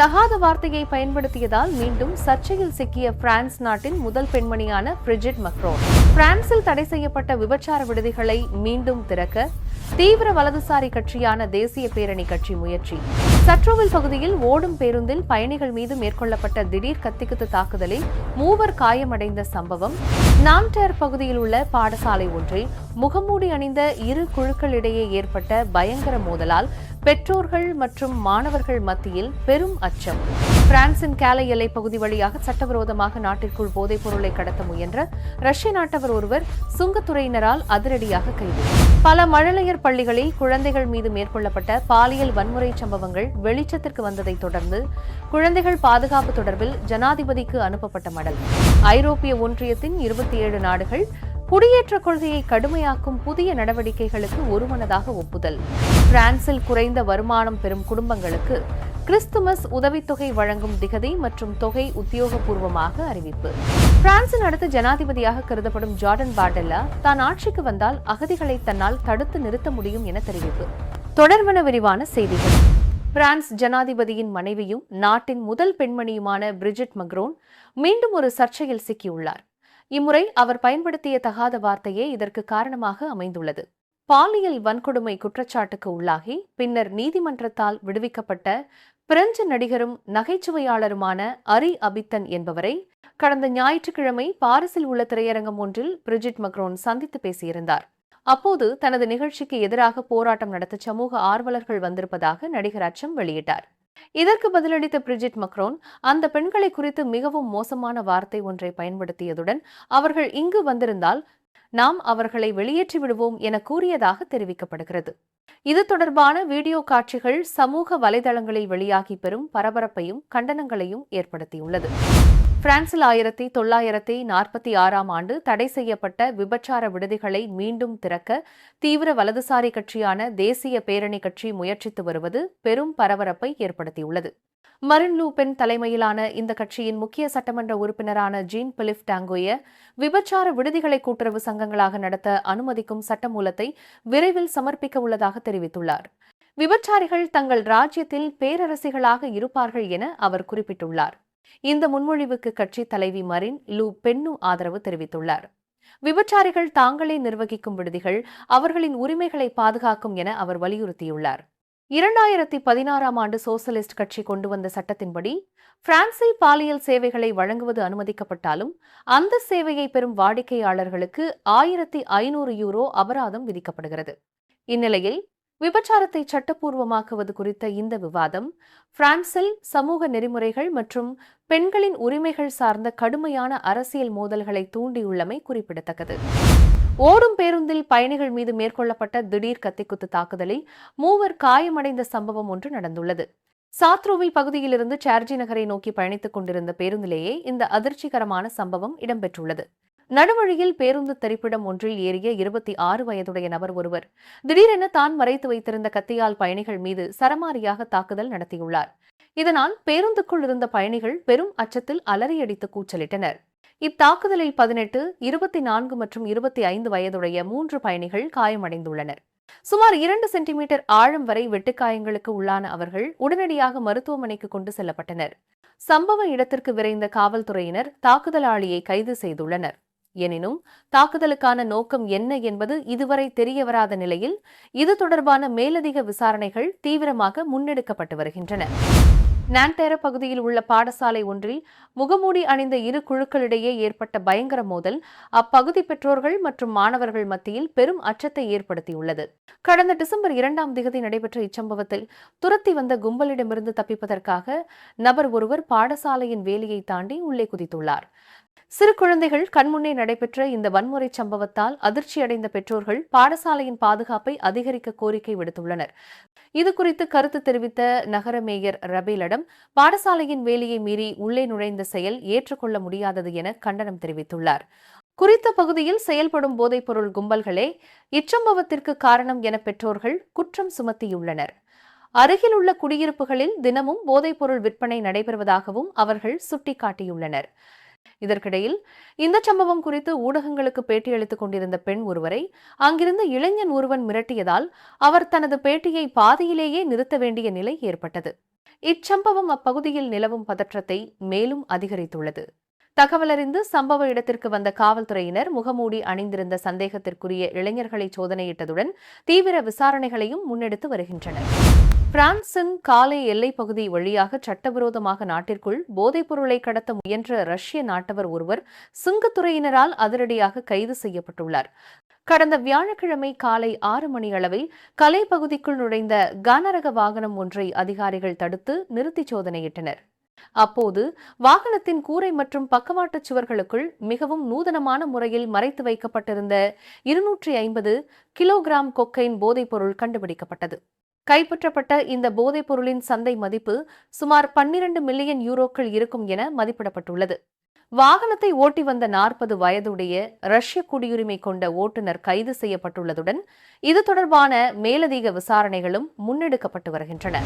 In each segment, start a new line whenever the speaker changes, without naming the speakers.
தகாத வார்த்தையை பயன்படுத்தியதால் மீண்டும் சர்ச்சையில் சிக்கிய பிரான்ஸ் நாட்டின் முதல் பெண்மணியான பிரிஜிட் மக்ரோன். பிரான்சில் தடை செய்யப்பட்ட விபச்சார விடுதிகளை மீண்டும் திறக்க தீவிர வலதுசாரி கட்சியான தேசிய பேரணி கட்சி முயற்சி. சற்றுவில் பகுதியில் ஓடும் பேருந்தில் பயணிகள் மீது மேற்கொள்ளப்பட்ட திடீர் கத்திக்குத்து தாக்குதலில் மூவர் காயமடைந்த சம்பவம். நாம்டேர் பகுதியில் உள்ள பாடசாலை ஒன்றில் முகமூடி அணிந்த இரு குழுக்களிடையே ஏற்பட்ட பயங்கர மோதலால் பெற்றோர்கள் மற்றும் மாணவர்கள் மத்தியில் பெரும் அச்சம். பிரான்சின் கேலை எல்லை பகுதி வழியாக சட்டவிரோதமாக நாட்டிற்குள் போதைப் பொருளை கடத்த முயன்ற ரஷ்ய நாட்டவர் ஒருவர் சுங்கத்துறையினரால் அதிரடியாக கைது. பல மழலையர் பள்ளிகளில் குழந்தைகள் மீது மேற்கொள்ளப்பட்ட பாலியல் வன்முறை சம்பவங்கள் வெளிச்சத்திற்கு வந்ததைத் தொடர்ந்து குழந்தைகள் பாதுகாப்பு தொடர்பில் ஜனாதிபதிக்கு அனுப்பப்பட்ட மடல். ஐரோப்பிய ஒன்றியத்தின் இருபத்தி ஏழு நாடுகள் குடியேற்ற கொள்கையை கடுமையாக்கும் புதிய நடவடிக்கைகளுக்கு ஒருமனதாக ஒப்புதல். பிரான்சில் குறைந்த வருமானம் பெறும் குடும்பங்களுக்கு கிறிஸ்துமஸ் உதவித்தொகை வழங்கும் திகதி மற்றும் தொகை உத்தியோகபூர்வமாக அறிவிப்பு. பிரான்சின் அடுத்த ஜனாதிபதியாக கருதப்படும் ஜார்டன் பார்டெல்லா தான் ஆட்சிக்கு வந்தால் அகதிகளை தன்னால் தடுத்து நிறுத்த முடியும் என தெரிவிப்பு. தொடர்வன விரிவான செய்திகள். பிரான்ஸ் ஜனாதிபதியின் மனைவியும் நாட்டின் முதல் பெண்மணியுமான பிரிஜிட் மக்ரோன் மீண்டும் ஒரு சர்ச்சையில் சிக்கியுள்ளார். இம்முறை அவர் பயன்படுத்திய தகாத வார்த்தையே இதற்கு காரணமாக அமைந்துள்ளது. பாலியல் வன்கொடுமை குற்றச்சாட்டுக்கு உள்ளாகி பின்னர் நீதிமன்றத்தால் விடுவிக்கப்பட்ட பிரெஞ்சு நடிகரும் நகைச்சுவையாளருமான அரி அபித்தன் என்பவரை கடந்த ஞாயிற்றுக்கிழமை பாரிஸில் உள்ள திரையரங்கம் ஒன்றில் பிரிஜிட் மக்ரோன் சந்தித்து பேசியிருந்தார். அப்போது தனது நிகழ்ச்சிக்கு எதிராக போராட்டம் நடத்த சமூக ஆர்வலர்கள் வந்திருப்பதாக நடிகர் அச்சம் வெளியிட்டார். இதற்கு பதிலளித்த பிரிஜிட் மக்ரோன் அந்த பெண்களை குறித்து மிகவும் மோசமான வார்த்தை ஒன்றை பயன்படுத்தியதுடன் அவர்கள் இங்கு வந்திருந்தால் நாம் அவர்களை வெளியேற்றி விடுவோம் என கூறியதாக தெரிவிக்கப்படுகிறது. இது தொடர்பான வீடியோ காட்சிகள் சமூக வலைதளங்களில் வெளியாகி பெறும் பரபரப்பையும் கண்டனங்களையும் ஏற்படுத்தியுள்ளது. பிரான்சில் ஆயிரத்தி தொள்ளாயிரத்தி நாற்பத்தி ஆறாம் ஆண்டு தடை செய்யப்பட்ட விபச்சார விடுதிகளை மீண்டும் திறக்க தீவிர வலதுசாரி கட்சியான தேசிய பேரணி கட்சி முயற்சித்து வருவது பெரும் பரபரப்பை ஏற்படுத்தியுள்ளது. மரின் லூபென் தலைமையிலான இந்த கட்சியின் முக்கிய சட்டமன்ற உறுப்பினரான ஜீன் பிலிப் டாங்கோய விபச்சார விடுதிகளை கூட்டுறவு சங்கங்களாக நடத்த அனுமதிக்கும் சட்டமூலத்தை விரைவில் சமர்ப்பிக்க உள்ளதாக தெரிவித்துள்ளார். விபச்சாரிகள் தங்கள் ராஜ்யத்தில் பேரரசிகளாக இருப்பார்கள் என அவர் குறிப்பிட்டுள்ளார். இந்த முன்மொழிவுக்கு கட்சி தலைவி மரின் லூ பென்னு ஆதரவு தெரிவித்துள்ளார். விபச்சாரிகள் தாங்களே நிர்வகிக்கும் விடுதிகள் அவர்களின் உரிமைகளை பாதுகாக்கும் என அவர் வலியுறுத்தியுள்ளார். இரண்டாயிரத்தி பதினாறாம் ஆண்டு சோசலிஸ்ட் கட்சி கொண்டு வந்த சட்டத்தின்படி பிரான்சில் பாலியல் சேவைகளை வழங்குவது அனுமதிக்கப்பட்டாலும் அந்த சேவையை பெறும் வாடிக்கையாளர்களுக்கு ஆயிரத்தி ஐநூறு யூரோ அபராதம் விதிக்கப்படுகிறது. இந்நிலையில் விபச்சாரத்தை சட்டப்பூர்வமாக்குவது குறித்த இந்த விவாதம் பிரான்சில் சமூக நெறிமுறைகள் மற்றும் பெண்களின் உரிமைகள் சார்ந்த கடுமையான அரசியல் மோதல்களை தூண்டியுள்ளமை குறிப்பிடத்தக்கது. ஓடும் பேருந்தில் பயணிகள் மீது மேற்கொள்ளப்பட்ட திடீர் கத்திக்குத்து தாக்குதலில் மூவர் காயமடைந்த சம்பவம் ஒன்று நடந்துள்ளது. சாத்ரோவில் பகுதியிலிருந்து சார்ஜி நகரை நோக்கி பயணித்துக் கொண்டிருந்த பேருந்திலேயே இந்த அதிர்ச்சிகரமான சம்பவம் இடம்பெற்றுள்ளது. நடுவழியில் பேருந்து தரிப்பிடம் ஒன்றில் ஏறிய இருபத்தி ஆறு வயதுடைய நபர் ஒருவர் திடீரென தான் மறைத்து வைத்திருந்த கத்தியால் பயணிகள் மீது சரமாரியாக தாக்குதல் நடத்தியுள்ளார். இதனால் பேருந்துக்குள் இருந்த பயணிகள் பெரும் அச்சத்தில் அலறியடித்து கூச்சலிட்டனர். இத்தாக்குதலில் பதினெட்டு இருபத்தி நான்கு மற்றும் இருபத்தி ஐந்து வயதுடைய மூன்று பயணிகள் காயமடைந்துள்ளனர். சுமார் இரண்டு சென்டிமீட்டர் ஆழம் வரை வெட்டுக்காயங்களுக்கு உள்ளான அவர்கள் உடனடியாக மருத்துவமனைக்கு கொண்டு செல்லப்பட்டனர். சம்பவ இடத்திற்கு விரைந்த காவல்துறையினர் தாக்குதலாளியை கைது செய்துள்ளனர். எனினும் தாக்குதலுக்கான நோக்கம் என்ன என்பது இதுவரை தெரியவராத நிலையில் இது தொடர்பான மேலதிக விசாரணைகள் தீவிரமாக முன்னெடுக்கப்பட்டு வருகின்றன. நான்டேர பகுதியில் உள்ள பாடசாலை ஒன்றில் முகமூடி அணிந்த இரு குழுக்களிடையே ஏற்பட்ட பயங்கர மோதல் அப்பகுதி பெற்றோர்கள் மற்றும் மாணவர்கள் மத்தியில் பெரும் அச்சத்தை ஏற்படுத்தியுள்ளது. கடந்த டிசம்பர் இரண்டாம் திகதி நடைபெற்ற இச்சம்பவத்தில் துரத்தி வந்த கும்பலிடமிருந்து தப்பிப்பதற்காக நபர் ஒருவர் பாடசாலையின் வேலியை தாண்டி உள்ளே குதித்துள்ளார். சிறு குழந்தைகள் கண்முன்னே நடைபெற்ற இந்த வன்முறை சம்பவத்தால் அதிர்ச்சியடைந்த பெற்றோர்கள் பாடசாலையின் பாதுகாப்பை அதிகரிக்க கோரிக்கை விடுத்துள்ளனர். இதுகுறித்து கருத்து தெரிவித்த நகர மேயர் ரபேலிடம் பாடசாலையின் வேலையை மீறி உள்ளே நுழைந்த செயல் ஏற்றுக்கொள்ள முடியாதது என கண்டனம் தெரிவித்துள்ளார். குறித்த பகுதியில் செயல்படும் போதைப்பொருள் கும்பல்களே இச்சம்பவத்திற்கு காரணம் என பெற்றோர்கள் குற்றம் சுமத்தியுள்ளனர். அருகில் உள்ள குடியிருப்புகளில் தினமும் போதைப்பொருள் விற்பனை நடைபெறுவதாகவும் அவர்கள் சுட்டிக்காட்டியுள்ளனர். இதற்கிடையில் இந்த சம்பவம் குறித்து ஊடகங்களுக்கு பேட்டியளித்துக் கொண்டிருந்த பெண் ஒருவரை அங்கிருந்த இளைஞன் ஒருவன் மிரட்டியதால் அவர் தனது பேட்டியை பாதியிலேயே நிறுத்த வேண்டிய நிலை ஏற்பட்டது. இச்சம்பவம் அப்பகுதியில் நிலவும் பதற்றத்தை மேலும் அதிகரித்துள்ளது. தகவலறிந்து சம்பவ இடத்திற்கு வந்த காவல்துறையினர் முகமூடி அணிந்திருந்த சந்தேகத்திற்குரிய இளைஞர்களை சோதனையிட்டதுடன் தீவிர விசாரணைகளையும் முன்னெடுத்து வருகின்றனர். பிரான்சின் காலை எல்லைப் பகுதி வழியாக சட்டவிரோதமாக நாட்டிற்குள் போதைப் பொருளை கடத்த முயன்ற ரஷ்ய நாட்டவர் ஒருவர் சுங்கத்துறையினரால் அதிரடியாக கைது செய்யப்பட்டுள்ளார். கடந்த வியாழக்கிழமை காலை ஆறு மணி அளவில் கலை பகுதிக்குள் நுழைந்த கனரக வாகனம் ஒன்றை அதிகாரிகள் தடுத்து நிறுத்தி சோதனையிட்டனர். அப்போது வாகனத்தின் கூரை மற்றும் பக்கவாட்டுச் சுவர்களுக்குள் மிகவும் நூதனமான முறையில் மறைத்து வைக்கப்பட்டிருந்த இருநூற்றி ஐம்பது கிலோகிராம் கொக்கைன் போதைப்பொருள் கண்டுபிடிக்கப்பட்டது. கைப்பற்றப்பட்ட இந்த போதைப் பொருளின் சந்தை மதிப்பு சுமார் பன்னிரண்டு மில்லியன் யூரோக்கள் இருக்கும் என மதிப்பிடப்பட்டுள்ளது. வாகனத்தை ஓட்டி வந்த நாற்பது வயதுடைய ரஷ்ய குடியுரிமை கொண்ட ஓட்டுநர் கைது செய்யப்பட்டுள்ளதுடன் இது தொடர்பான மேலதிக விசாரணைகளும் முன்னெடுக்கப்பட்டு வருகின்றன.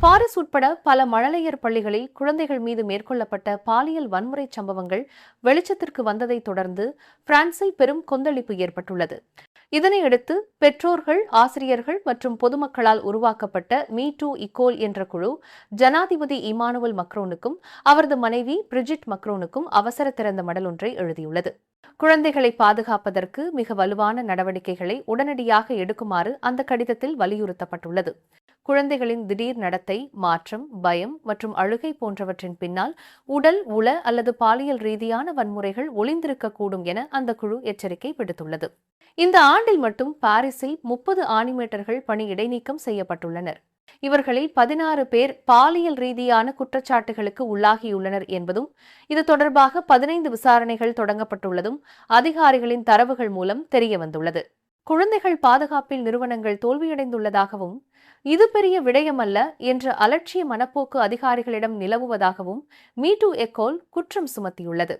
பாரிஸ் உட்பட பல மழலையர் பள்ளிகளில் குழந்தைகள் மீது மேற்கொள்ளப்பட்ட பாலியல் வன்முறை சம்பவங்கள் வெளிச்சத்திற்கு வந்ததைத் தொடர்ந்து பிரான்சில் பெரும் கொந்தளிப்பு ஏற்பட்டுள்ளது. இதனையடுத்து பெற்றோர்கள் ஆசிரியர்கள் மற்றும் பொதுமக்களால் உருவாக்கப்பட்ட மீ டூ இக்கோல் என்ற குழு ஜனாதிபதி இமானுவல் மக்ரோனுக்கும் அவரது மனைவி பிரிஜிட் மக்ரோனுக்கும் அவசர திறந்த மடல் ஒன்றை எழுதியுள்ளது. குழந்தைகளை பாதுகாப்பதற்கு மிக வலுவான நடவடிக்கைகளை உடனடியாக எடுக்குமாறு அந்த கடிதத்தில் வலியுறுத்தப்பட்டுள்ளது. குழந்தைகளின் திடீர் நடத்தை மாற்றம் பயம் மற்றும் அழுகை போன்றவற்றின் பின்னால் உடல் உள அல்லது பாலியல் ரீதியான வன்முறைகள் ஒளிந்திருக்கக்கூடும் என அந்த குழு எச்சரிக்கை விடுத்துள்ளது. இந்த ஆண்டில் மட்டும் பாரிஸில் முப்பது ஆனிமேட்டர்கள் பணி இடைநீக்கம் செய்யப்பட்டுள்ளனர். இவர்களில் பதினாறு பேர் பாலியல் ரீதியான குற்றச்சாட்டுகளுக்கு உள்ளாகியுள்ளனர் என்பதும் இது தொடர்பாக பதினைந்து விசாரணைகள் தொடங்கப்பட்டுள்ளதும் அதிகாரிகளின் தரவுகள் மூலம் தெரியவந்துள்ளது. குழந்தைகள் பாதுகாப்பில் நிறுவனங்கள் தோல்வியடைந்துள்ளதாகவும் இது பெரிய விடயமல்ல என்ற அலட்சிய மனப்போக்கு அதிகாரிகளிடம் நிலவுவதாகவும் மீட்டு எக்கோல் குற்றம் சுமத்தியுள்ளது.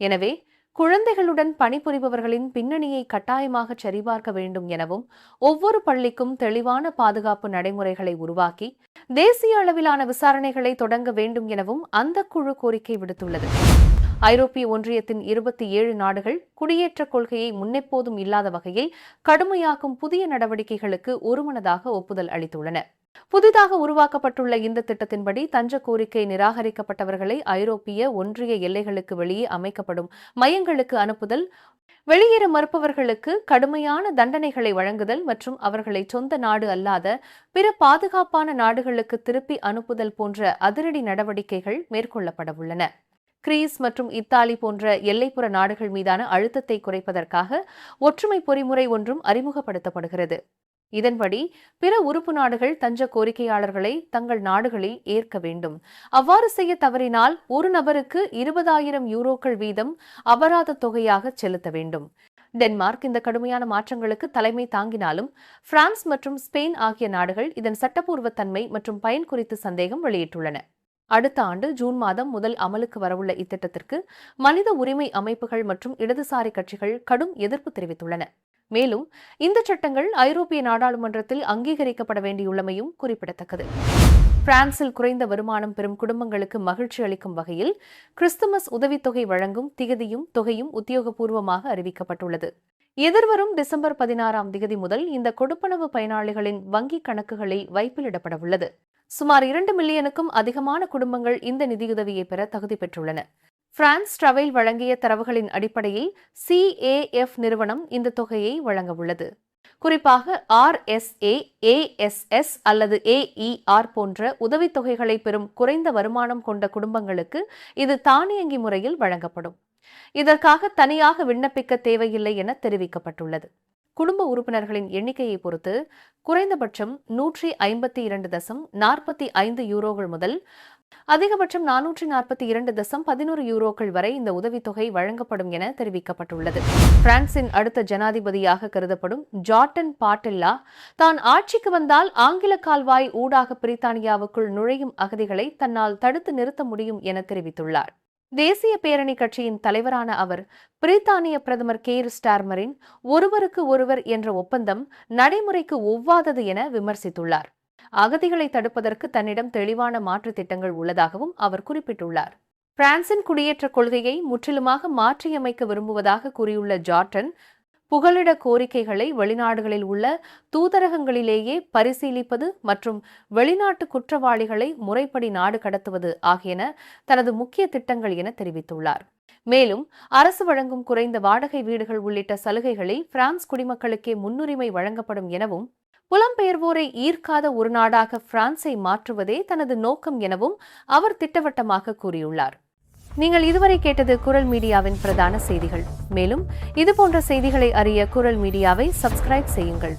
எனவே குழந்தைகளுடன் பணிபுரிபவர்களின் பின்னணியை கட்டாயமாக சரிபார்க்க வேண்டும் எனவும் ஒவ்வொரு பள்ளிக்கும் தெளிவான பாதுகாப்பு நடைமுறைகளை உருவாக்கி தேசிய அளவிலான விசாரணைகளை தொடங்க வேண்டும் எனவும் அந்த குழு கோரிக்கை விடுத்துள்ளது. ஐரோப்பிய ஒன்றியத்தின் இருபத்தி ஏழு நாடுகள் குடியேற்ற கொள்கையை முன்னெப்போதும் இல்லாத வகையில் கடுமையாக்கும் புதிய நடவடிக்கைகளுக்கு ஒருமனதாக ஒப்புதல் அளித்துள்ளன. புதிதாக உருவாக்கப்பட்டுள்ள இந்த திட்டத்தின்படி தஞ்ச கோரிக்கை நிராகரிக்கப்பட்டவர்களை ஐரோப்பிய ஒன்றிய எல்லைகளுக்கு வெளியே அமைக்கப்படும் மையங்களுக்கு அனுப்புதல் வெளியேற மறுப்பவர்களுக்கு கடுமையான தண்டனைகளை வழங்குதல் மற்றும் அவர்களை சொந்த நாடு அல்லாத பிற பாதுகாப்பான நாடுகளுக்கு திருப்பி அனுப்புதல் போன்ற அதிரடி நடவடிக்கைகள் மேற்கொள்ளப்படவுள்ளன. கிரீஸ் மற்றும் இத்தாலி போன்ற எல்லைப்புற நாடுகள் மீதான அழுத்தத்தை குறைப்பதற்காக ஒற்றுமை பொறிமுறை ஒன்றும் அறிமுகப்படுத்தப்படுகிறது. இதன்படி பிற உறுப்பு நாடுகள் தஞ்ச கோரிக்கையாளர்களை தங்கள் நாடுகளில் ஏற்க வேண்டும். அவ்வாறு செய்ய தவறினால் ஒரு நபருக்கு இருபதாயிரம் யூரோக்கள் வீதம் அபராத தொகையாக செலுத்த வேண்டும். டென்மார்க் இந்த கடுமையான மாற்றங்களுக்கு தலைமை தாங்கினாலும் பிரான்ஸ் மற்றும் ஸ்பெயின் ஆகிய நாடுகள் இதன் சட்டப்பூர்வ தன்மை மற்றும் பயன் குறித்து சந்தேகம் வெளியிட்டுள்ளன. அடுத்த ஆண்டு ஜூன் மாதம் முதல் அமலுக்கு வரவுள்ள இத்திட்டத்திற்கு மனித உரிமை அமைப்புகள் மற்றும் இடதுசாரி கட்சிகள் கடும் எதிர்ப்பு தெரிவித்துள்ளன. மேலும் இந்த சட்டங்கள் ஐரோப்பிய நாடாளுமன்றத்தில் அங்கீகரிக்கப்பட வேண்டியுள்ளமையும் குறிப்பிடத்தக்கது. பிரான்சில் குறைந்த வருமானம் பெறும் குடும்பங்களுக்கு மகிழ்ச்சி அளிக்கும் வகையில் கிறிஸ்துமஸ் உதவித்தொகை வழங்கும் திகதியும் தொகையும் உத்தியோகபூர்வமாக அறிவிக்கப்பட்டுள்ளது. எதிர்வரும் டிசம்பர் பதினாறாம் திகதி முதல் இந்த கொடுப்பனவு பயனாளிகளின் வங்கிக் கணக்குகளில் வைப்பிலிடப்பட உள்ளது சுமார் இரண்டு மில்லியனுக்கும் அதிகமான குடும்பங்கள் இந்த நிதியுதவியை பெற தகுதி பெற்றுள்ளன. பிரான்ஸ் டிரவல் வழங்கிய தரவுகளின் அடிப்படையில் சிஏஎஃப் நிறுவனம் இந்த தொகையை வழங்க உள்ளது குறிப்பாக ஆர்எஸ்ஏ ஏஎஸ்எஸ் அல்லது ஏஇஆர் போன்ற உதவித்தொகைகளை பெறும் குறைந்த வருமானம் கொண்ட குடும்பங்களுக்கு இது தானியங்கி முறையில் வழங்கப்படும். இதற்காக தனியாக விண்ணப்பிக்க தேவையில்லை என தெரிவிக்கப்பட்டுள்ளது. குடும்ப உறுப்பினர்களின் எண்ணிக்கையை பொறுத்து குறைந்தபட்சம் நூற்றி ஐம்பத்தி இரண்டு தசம் நாற்பத்தி ஐந்து யூரோகள் முதல் அதிகபட்சம் நானூற்றி நாற்பத்தி இரண்டு தசம் பதினோரு யூரோக்கள் வரை இந்த உதவித்தொகை வழங்கப்படும் என தெரிவிக்கப்பட்டுள்ளது. பிரான்சின் அடுத்த ஜனாதிபதியாக கருதப்படும் ஜார்டன் பாட்டெல்லா தான் ஆட்சிக்கு வந்தால் ஆங்கில கால்வாய் ஊடாக பிரித்தானியாவுக்குள் நுழையும் அகதிகளை தன்னால் தடுத்து நிறுத்த முடியும் என தெரிவித்துள்ளார். தேசிய பேரணி கட்சியின் தலைவரான அவர் பிரித்தானிய பிரதமர் கேர் ஸ்டார்மரின் ஒருவருக்கு ஒருவர் என்ற ஒப்பந்தம் நடைமுறைக்கு ஒவ்வாதது என விமர்சித்துள்ளார். அகதிகளை தடுப்பதற்கு தன்னிடம் தெளிவான மாற்றுத் திட்டங்கள் உள்ளதாகவும் அவர் குறிப்பிட்டுள்ளார். பிரான்சின் குடியேற்ற கொள்கையை முற்றிலுமாக மாற்றியமைக்க விரும்புவதாக கூறியுள்ள ஜார்டன் புகலிட கோரிக்கைகளை வெளிநாடுகளில் உள்ள தூதரகங்களிலேயே பரிசீலிப்பது மற்றும் வெளிநாட்டு குற்றவாளிகளை முறைப்படி நாடு கடத்துவது ஆகியன தனது முக்கிய திட்டங்கள் என தெரிவித்துள்ளார். மேலும் அரசு வழங்கும் குறைந்த வாடகை வீடுகள் உள்ளிட்ட சலுகைகளில் பிரான்ஸ் குடிமக்களுக்கே முன்னுரிமை வழங்கப்படும் எனவும் புலம்பெயர்வோரை ஈர்க்காத ஒரு நாடாக பிரான்சை மாற்றுவதே தனது நோக்கம் எனவும் அவர் திட்டவட்டமாக கூறியுள்ளார். நீங்கள் இதுவரை கேட்டது குரல் மீடியாவின் பிரதான செய்திகள். மேலும் இதுபோன்ற செய்திகளை அறிய குரல் மீடியாவை சப்ஸ்கிரைப் செய்யுங்கள்.